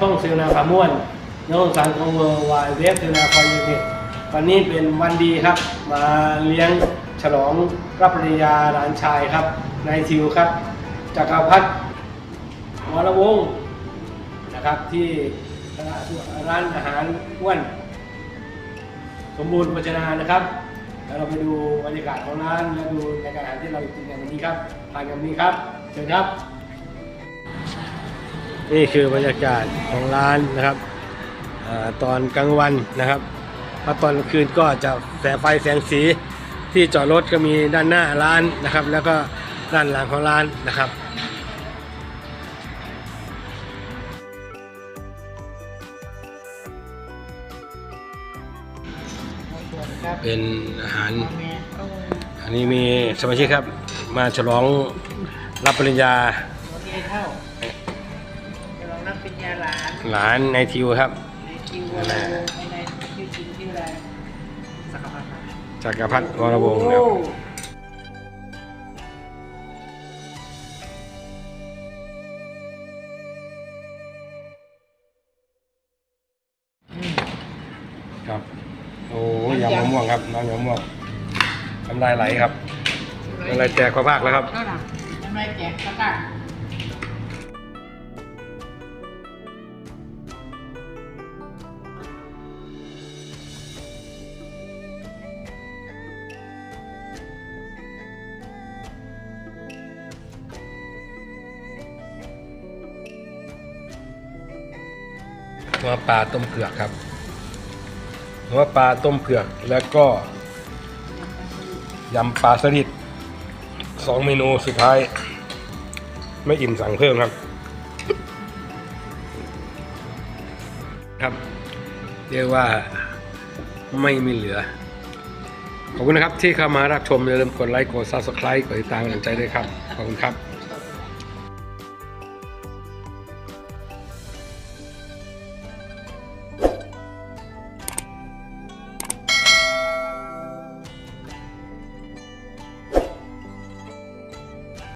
ช่องเซลนาพาม่วนน้องสารของเวอร์วายเว็บเซลนาคอยยูนิตวันนี้เป็นวันดีครับ มาเลี้ยงฉลองรับปริญญาหลานชายครับนายทิวครับจักรพัฒน์วรวงศ์นะครับที่ร้านอาหารอ้วน สมบูรณ์โภชนานะครับแล้วเราไปดูบรรยากาศของร้านและดูรายการอาหารที่เรากินกันวันนี้ครับทานกันวันนี้ครับเชิญครับ นี่คือบรรยากาศของร้านนะครับอตอนกลางวันนะครับถ้าตอนกลางคืนก็จะแสงไฟแสงสีที่จอดรถก็มีด้านหน้าร้านนะครับ แล้วก็ด้านหลังของร้านนะครับเป็นอาหาร อันนี้มีสมาชิกครับ มาฉลองรับปริญญา เท่าจะลองรับเป็นยาหลานหลานในทิวครับ ในคิวอะไรในคิวจริงชื่ออะไรสักพักจักรพัฒน์วรวงศ์ครับครับ โอ้ยยำมะม่วงครับน้ำยำมะม่วงน้ำลายไหลครับน้ำลายแตกพระภาคแล้วครับก็นะทำไมแจกตะกร้ หัวปลาต้มเผือกครับ หัวปลาต้มเผือกแล้วก็ยำปลาสลิดสองเมนูสุดท้าย ไม่อิ่มสั่งเพิ่มครับ ครับ เรียกว่าไม่มีเหลือ ขอบคุณนะครับที่เข้ามารับชมอย่าลืมกดไลค์กด subscribe กดติดตามกำลังใจด้วยครับ ขอบคุณครับ